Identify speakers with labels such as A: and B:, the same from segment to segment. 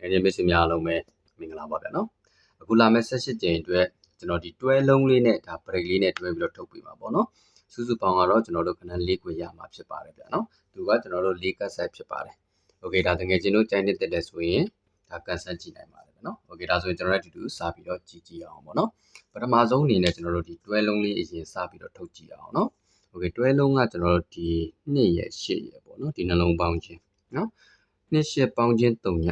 A: ငယ်ချင်းမိတ်ဆွေများအားလုံးပဲမင်္ဂလာပါဗျာနော်အခုလာမယ့်18ကြိမ်အတွက်ကျွန်တော်ဒီတွဲလုံးလေးနဲ့ဒါ break လေးနဲ့တွဲပြီးတော့ထုတ်ပေးပါပေါ့နော်စုစုပေါင်းကတော့ကျွန်တော်တို့ခဏ၄ခွေရမှာဖြစ်ပါတယ်ဗျာနော်သူကကျွန်တော်တို့၄ကတ်ဆက်ဖြစ်ပါတယ်โอเคဒါတကယ်ချင်းတို့ကြိုင်းတက်တက်ဆိုရင်ဒါကန်ဆယ်ကြည့်နိုင်ပါတယ်ဗျာနော်โอเคဒါဆိုရင်ကျွန်တော်တို့အတူတူစပြီးတော့ကြည့်ကြည့်အောင်ပေါ့နော်ပထမဆုံးအနေနဲ့ကျွန်တော်တို့ဒီတွဲလုံးလေးအရင်စပြီးတော့ထုတ်ကြည့်အောင်နော်โอเคတွဲလုံးကကျွန်တော်တို့ဒီ2ရဲ့8ရဲ့ပေါ့နော်ဒီနှလုံးပေါင်းခြင်းနော်2 8ပေါင်းခြင်း3ည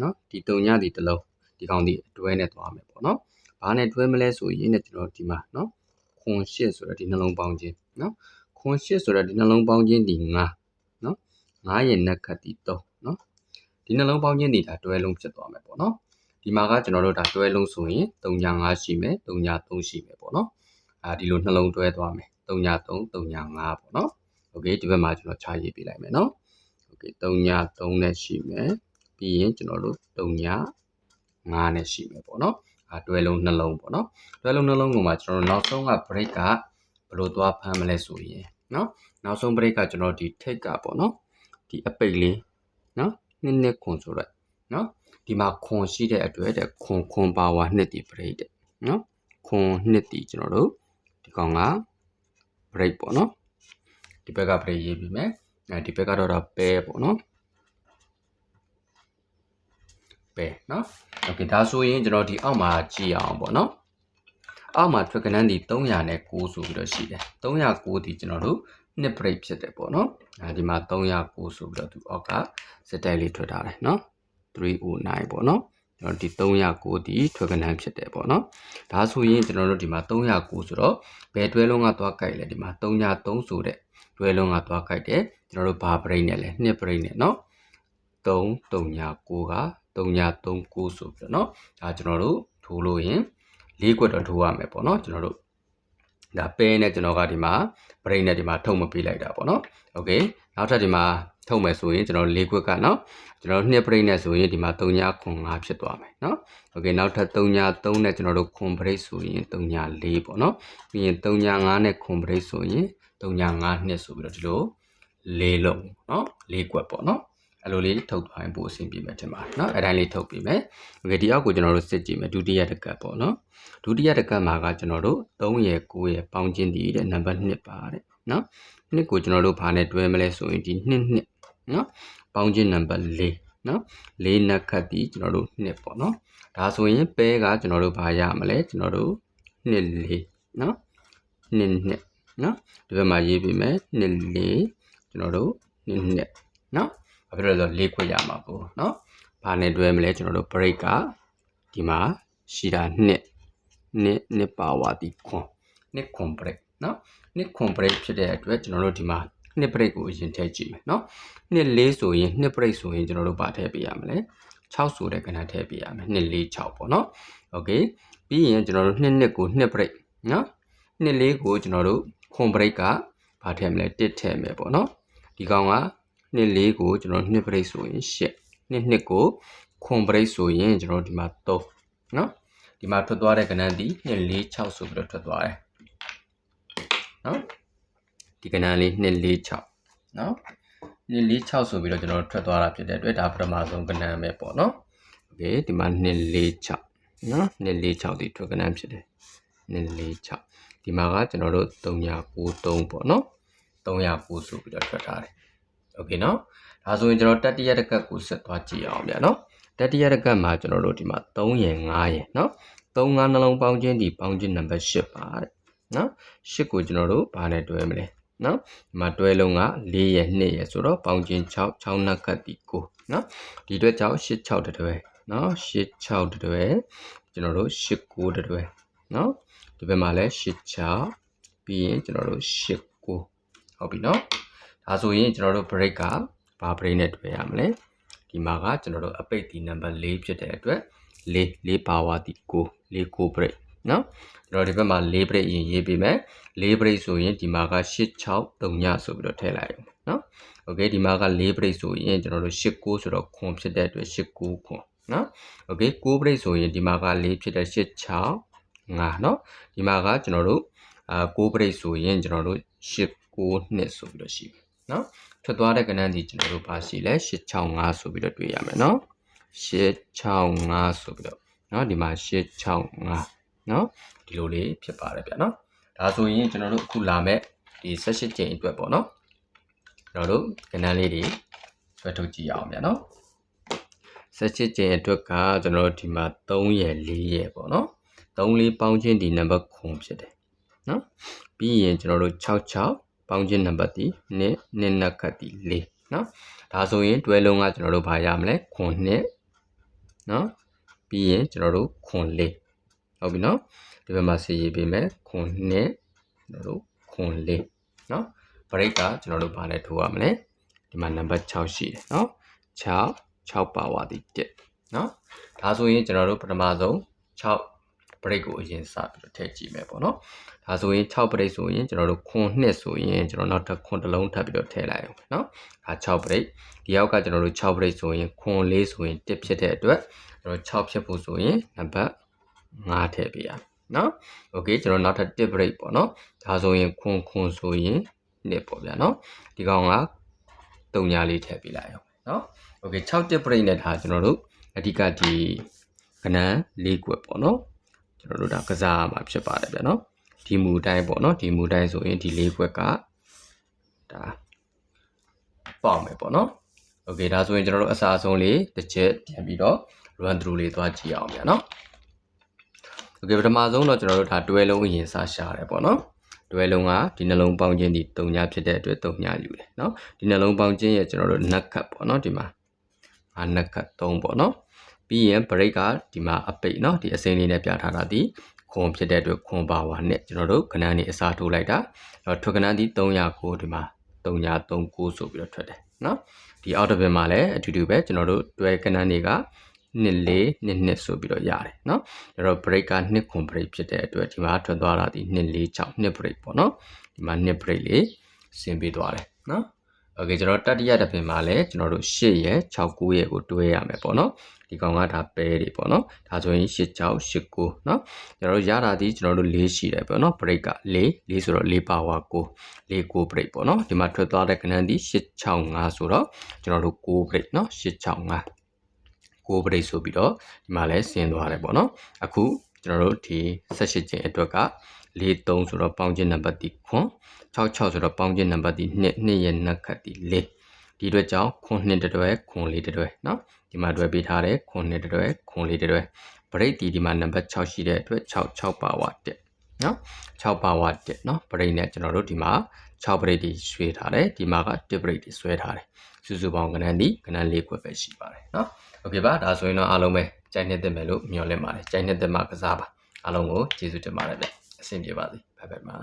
A: နော်ဒီ3ညဒီတစ်လုံးဒီကောင်ဒီအတွဲနဲ့သွားမယ်ပေါ့နော်ဘာနဲ့တွဲမလဲဆိုရင်ねကျွန်တော်ဒီမှာနော်ခွန်8ဆိုတော့ဒီနှလုံးပေါင်းခြင်းနော်ခွန်8ဆိုတော့ဒီနှလုံးပေါင်းခြင်းဒီ9နော်9ရဲ့နက်ခတ်ဒီ3နော်ဒီနှလုံးပေါင်းခြင်းဒီဒါတွဲလုံးဖြစ်သွားမယ်ပေါ့နော်ဒီမှာကကျွန်တော်တို့ဒါတွဲလုံးဆိုရင်3ည5ရှိမယ်3ည3ရှိမယ်ပေါ့နော်အာဒီလိုနှလုံးတွဲသွားမယ်3ည3 3ည5ပေါ့နော်โอเคဒီဘက်မှာကျွန်တော်ခြားရေးပြလိုက်မယ်နော်โอเค3ည3နဲ့ရှိမယ် ပြီးရင်ကျွန်တော်တို့3ည9နဲ့ရှိမယ်ပေါ့နော်အာတွဲလုံးနှလုံးပေါ့နော်တွဲလုံးနှလုံးကမှကျွန်တော်တို့နောက်ဆုံးက break ကဘယ်လိုသွားဖမ်းမလဲဆိုရင်နော်နောက်ဆုံး break ကကျွန်တော်ဒီ take ကပေါ့နော်ဒီအပိတ်လေးနော်နှစ်နှစ်ခွန်ဆိုတော့နော်ဒီမှာခွန်ရှိတဲ့အတွက်တဲ့ခွန်ခွန်ပါဝါနှစ်တီ break တဲ့နော်ခွန်နှစ်တီကျွန်တော်တို့ဒီကောင်က break ပေါ့နော်ဒီဘက်က break ရေးပြီးမယ်အဲဒီဘက်ကတော့ဒါပဲပေါ့နော် ပဲเนาะโอเคဒါဆိုရင်ကျွန်တော်ဒီအောက်မှာကြည့်အောင်ပေါ့เนาะအောက်မှာ track ကနန်းဒီ300နဲ့9ဆိုပြီးတော့ရှိတယ်309ဒီကျွန်တော်တို့နှစ် break ဖြစ်တယ်ပေါ့เนาะအဲဒီမှာ309ဆိုပြီးတော့သူအောက်ကစက်တိုက်လေးထွက်ထားတယ်เนาะ309ပေါ့เนาะကျွန်တော်ဒီ309ဒီထွက်ကနန်းဖြစ်တယ်ပေါ့နော်ဒါဆိုရင်ကျွန်တော်တို့ဒီမှာ309ဆိုတော့ဘယ်တွဲလုံးကသွားကြိုက်လဲဒီမှာ303ဆိုတဲ့တွဲလုံးကသွားကြိုက်တယ်ကျွန်တော်တို့ဘာ break နဲ့လဲနှစ် break နဲ့เนาะ339က 3939ဆိုပြီးတော့เนาะဒါကျွန်တော်တို့ထိုးလို့ရင်၄ခွက်တော့ထိုးရမယ်ပေါ့เนาะကျွန်တော်တို့ဒါပဲနဲ့ကျွန်တော်ကဒီမှာ brain နဲ့ဒီမှာထုတ်မပေးလိုက်တာပေါ့เนาะโอเคနောက်ထပ်ဒီမှာထုတ်မယ်ဆိုရင်ကျွန်တော်၄ခွက်ကเนาะကျွန်တော်နှစ် brain နဲ့ဆိုရင်ဒီမှာ3ညခွန်5ဖြစ်သွားမယ်เนาะโอเคနောက်ထပ်3ည3နဲ့ကျွန်တော်တို့ခွန် brain ဆိုရင်3ည4ပေါ့เนาะပြီးရင်3ည5နဲ့ခွန် brain ဆိုရင်3ည5နှစ်ဆိုပြီးတော့ဒီလို၄လုံးเนาะ၄ခွက်ပေါ့เนาะ အဲ့လိုလေးထုတ်သွားရင်ပိုအဆင်ပြေမယ်ထင်ပါတယ်เนาะအဲ့တိုင်းလေးထုတ်ပြီးမယ်โอเคဒီအောက်ကိုကျွန်တော်တို့စစ်ကြည့်မယ်ဒုတိယတစ်ကပ်ပေါ့เนาะဒုတိယတစ်ကပ်မှာကကျွန်တော်တို့3ရယ်9ရယ်ပေါင်းခြင်းတည်တဲ့နံပါတ်2ပါတဲ့เนาะနှစ်ကိုကျွန်တော်တို့ဘာနဲ့တွဲမလဲဆိုရင်ဒီ2နှစ်เนาะပေါင်းခြင်းနံပါတ်4เนาะ၄နက်ခတ်ဒီကျွန်တော်တို့2ပေါ့เนาะဒါဆိုရင်ပဲကကျွန်တော်တို့ဘာရမလဲကျွန်တော်တို့2 4เนาะ2 2เนาะဒီဘက်မှာရေးပြီးမယ်2 4ကျွန်တော်တို့2 2เนาะ ဘာဖြစ်လို့လဲဆိုတော့၄ခွက်ရမှာပေါ့เนาะဘာနဲ့တွဲမလဲကျွန်တော်တို့ break ကဒီမှာရှိတာနှစ်နှစ်နှစ်ပါဝါဒီခွန်နှစ်ခွန် break เนาะနှစ်ခွန် break ဖြစ်တဲ့အတွက်ကျွန်တော်တို့ဒီမှာနှစ် break ကိုအရင်ထည့်ကြည့်မယ်เนาะနှစ်၄ဆိုရင်နှစ် break ဆိုရင်ကျွန်တော်တို့ဗာထည့်ပေးရမလဲ6ဆိုတဲ့ကဏ္ဍထည့်ပေးရမယ်နှစ်၄6ပေါ့เนาะโอเคပြီးရင်ကျွန်တော်တို့နှစ်နှစ်ကိုနှစ် break เนาะနှစ်လေးကိုကျွန်တော်တို့ခွန် break ကဗာထည့်မလဲ1ထည့်မယ်ပေါ့เนาะဒီကောင်က နှစ်လေးကိုကျွန်တော်နှစ် break ဆိုရင်8နှစ်နှစ်ကိုခွန် break ဆိုရင်ကျွန်တော်ဒီမှာ3เนาะဒီမှာထွက်သွားတဲ့ကဏ္ဍဒီ2 4 6ဆိုပြီးတော့ထွက်သွားတယ်နော်ဒီကဏ္ဍလေး2 4 6နော်2 4 6ဆိုပြီးတော့ကျွန်တော်ထွက်သွားတာဖြစ်တဲ့အတွက်ဒါပထမဆုံးကဏ္ဍပဲပေါ့နော်โอเคဒီမှာ2 4 6နော်2 4 6ဒီထွက်ကဏ္ဍဖြစ်တယ်2 4 6ဒီမှာကကျွန်တော်တို့393ပေါ့နော်309ဆိုပြီးတော့ထွက်ထားတယ် โอเคနော်ဒါဆိုရင်ကျွန်တော်တတိယတစ်ကပ်ကိုဆက်သွားကြည့်အောင်ဗျာနော်တတိယတစ်ကပ်မှာကျွန်တော်တို့ဒီမှာ3ရယ်5ရယ်နော်3 5နှလုံးပေါင်းခြင်းဒီပေါင်းခြင်းနံပါတ်8ပါတဲ့နော်8ကိုကျွန်တော်တို့ဘာနဲ့တွဲမလဲနော်ဒီမှာတွဲလုံးက4ရယ်2ရယ်ဆိုတော့ပေါင်းခြင်း6 6နှက်ကတ်ဒီ9နော်ဒီအတွက်ကြောင့်8 6တတွဲနော်8 6တတွဲကျွန်တော်တို့8 9တတွဲနော်ဒီဘက်မှာလည်း8 6ပြီးရင်ကျွန်တော်တို့8 9ဟုတ်ပြီနော် ဒါဆိုရင်ကျွန်တော်တို့ break ကဘာ break နဲ့တွဲရမလဲဒီမှာကကျွန်တော်တို့အပိတ်ဒီနံပါတ်4ဖြစ်တဲ့အတွက်4 4ပါဝါဒီ9 4 9 break နော်ကျွန်တော်ဒီဘက်မှာ4 break ရင်ရေးပေးမယ်4 break ဆိုရင်ဒီမှာက8 6 3ညဆိုပြီးတော့ထည့်လိုက်အောင်နော်โอเคဒီမှာက4 break ဆိုရင်ကျွန်တော်တို့8 9ဆိုတော့ခွန်ဖြစ်တဲ့အတွက်8 9ခွန်နော်โอเค9 break ဆိုရင်ဒီမှာက4ဖြစ်တဲ့8 6 5နော်ဒီမှာကကျွန်တော်တို့အာ9 break ဆိုရင်ကျွန်တော်တို့8 9နှစ်ဆိုပြီးတော့ရှိပြီ နော်ထွက်သွားတဲ့ကဏ္ဍကြီးကျွန်တော်တို့ပါရှိလဲ665ဆိုပြီးတော့တွေ့ရမယ်နော်665ဆိုပြီးတော့နော်ဒီမှာ665နော်ဒီလိုလေးဖြစ်ပါတယ်ဗျာနော်ဒါဆိုရင်ကျွန်တော်တို့အခုလာမဲ့ဒီ18ကြိမ်အတွက်ပေါ့နော်ကျွန်တော်တို့ကဏ္ဍလေးတွေဆွဲထုတ်ကြည့်အောင်ဗျာနော်18ကြိမ်အတွက်ကကျွန်တော်တို့ဒီမှာ3ရယ်4ရယ်ပေါ့နော်3 4ပေါင်းချင်းဒီနံပါတ်9ဖြစ်တယ်နော်ပြီးရင်ကျွန်တော်တို့66 ပေါင်းခြင်းနံပါတ်ဒီ1နှစ်နှစ်ခတ်ဒီ4နော်ဒါဆိုရင်တွဲလုံးကကျွန်တော်တို့ဘာရမလဲခွန်နှစ်နော်ပြီးရင်ကျွန်တော်တို့ခွန်လေးဟုတ်ပြီနော်ဒီဘက်မှာစီရေးပေးမယ်ခွန်နှစ်ကျွန်တော်တို့ခွန်လေးနော်ဘရိတ်ကကျွန်တော်တို့ဘာလဲထိုးရမလဲဒီမှာနံပါတ်6ရှိတယ်နော်6 6ပါဝါဒီတက်နော်ဒါဆိုရင်ကျွန်တော်တို့ပထမဆုံး6 break ကိုအရင်စပြီးတော့ထည့်ကြည့်မယ်ပေါ့เนาะဒါဆိုရင်6 break ဆိုရင်ကျွန်တော်တို့ခွန်2ဆိုရင်ကျွန်တော်နောက်ထပ်ခွန်တစ်လုံးထပ်ပြီးတော့ထည့်လိုက်အောင်เนาะဒါ6 break ဒီအောက်ကကျွန်တော်တို့6 break ဆိုရင်ခွန်4ဆိုရင်1ဖြစ်တဲ့အတွက်ကျွန်တော်6ဖြစ်ဖို့ဆိုရင်နံပါတ်5ထည့်ပေးရနော်โอเคကျွန်တော်နောက်ထပ်1 break ပေါ့နော်ဒါဆိုရင်ခွန်ခွန်ဆိုရင်နှစ်ပေါ့ဗျာနော်ဒီကောင်ကတုံညာလေးထည့်ပေးလိုက်အောင်နော်โอเค6 tip break နဲ့ဒါကျွန်တော်တို့အဓိကဒီကဏ္ဍ၄ကွက်ပေါ့နော် ကျွန်တော်တို့ဒါကစားမှာဖြစ်ပါတယ်ဗျာနော်ဒီမူတိုင်းပေါ့နော်ဒီမူတိုင်းဆိုရင်ဒီ၄ကွက်ကဒါပေါ့မယ်ပေါ့နော်โอเคဒါဆိုရင်ကျွန်တော်တို့အစားအဆုံးလေးတစ်ချက်ပြန်ပြီးတော့ run through လေးသွားကြည့်အောင်ဗျာနော်โอเคပထမဆုံးတော့ကျွန်တော်တို့ဒါတွဲလုံးအရင်စရှာတယ်ပေါ့နော်တွဲလုံးကဒီနှလုံးပေါင်းခြင်းဒီတုံညာဖြစ်တဲ့အတွက်တုံညာယူတယ်เนาะဒီနှလုံးပေါင်းခြင်းရဲ့ကျွန်တော်တို့နက်ကတ်ပေါ့เนาะဒီမှာအာနက်ကတ်3ပေါ့เนาะ ပြီးရင် break ကဒီမှာအပိတ်เนาะဒီအစိမ်းလေးနဲ့ပြထားတာဒီခွန်ဖြစ်တဲ့အတွက်ခွန်ပါဝါနဲ့ကျွန်တော်တို့ခဏနေအစားထိုးလိုက်တာတော့ထွခဏဒီ300ကိုဒီမှာ339ဆိုပြီးတော့ထွက်တယ်เนาะဒီအောက်တစ်ဘက်မှာလည်းအတူတူပဲကျွန်တော်တို့တွဲခဏနေကနှစ်လေးနှစ်နှစ်ဆိုပြီးတော့ရတယ်เนาะဒါတော့ break ကနှစ်ခွန် break ဖြစ်တဲ့အတွက်ဒီမှာထွက်သွားတာဒီနှစ်လေး6နှစ် break ပေါ့เนาะဒီမှာနှစ် break လေးဆင်းပေးသွားတယ်เนาะ โอเคကျွန်တော်တတိယတစ်ပင်မှာလည်းကျွန်တော်တို့8ရဲ့6 9ရဲ့ကိုတွဲရမယ်ပေါ့เนาะဒီကောင်ကဒါပဲတွေပေါ့เนาะဒါဆိုရင်8 6 8 9เนาะကျွန်တော်တို့ရတာဒီကျွန်တော်တို့4ရှိတယ်ပေါ့เนาะ break က4 4ဆိုတော့4 power 9 4 9 break ပေါ့เนาะဒီမှာထွက်သွားတဲ့ကဏ္ဍဒီ8 6 5ဆိုတော့ကျွန်တော်တို့9 break เนาะ8 6 5 6 break ဆိုပြီးတော့ဒီမှာလဲဆင်းသွားတယ်ပေါ့နော်အခုကျွန်တော်တို့ဒီ18ကျင်းအတွက်က 43ဆိုတော့ပေါင်းခြင်းနံပါတ်ဒီခွန်66ဆိုတော့ပေါင်းခြင်းနံပါတ်ဒီ2 2ရဲ့နက်ခတ်ဒီ4ဒီအတွက်ကြောင့်ခွန်2တတွဲခွန်4တတွဲเนาะဒီမှာတွဲပေးထားတယ်ခွန်2တတွဲခွန်4တတွဲ break ဒီဒီမှာနံပါတ်6ရှိတဲ့အတွက်6 6ပါဝါ1เนาะ6ပါဝါ1เนาะ break နဲ့ကျွန်တော်တို့ဒီမှာ6 break ဒီရွှေ့ထားတယ်ဒီမှာက1 break ဒီဆွဲထားတယ်စုစုပေါင်းကဏ္ဍဒီကဏ္ဍ၄ခွက်ပဲရှိပါတယ်เนาะโอเคပါဒါဆိုရင်တော့အားလုံးပဲကြိုက်နှစ်သက်မယ်လို့မျှော်လင့်ပါတယ်ကြိုက်နှစ်သက်မှာကစားပါအားလုံးကိုကျေးဇူးတင်ပါတယ်ဗျ အဆင်ပြေပါစေဘိုင်ဘိုင်ပါ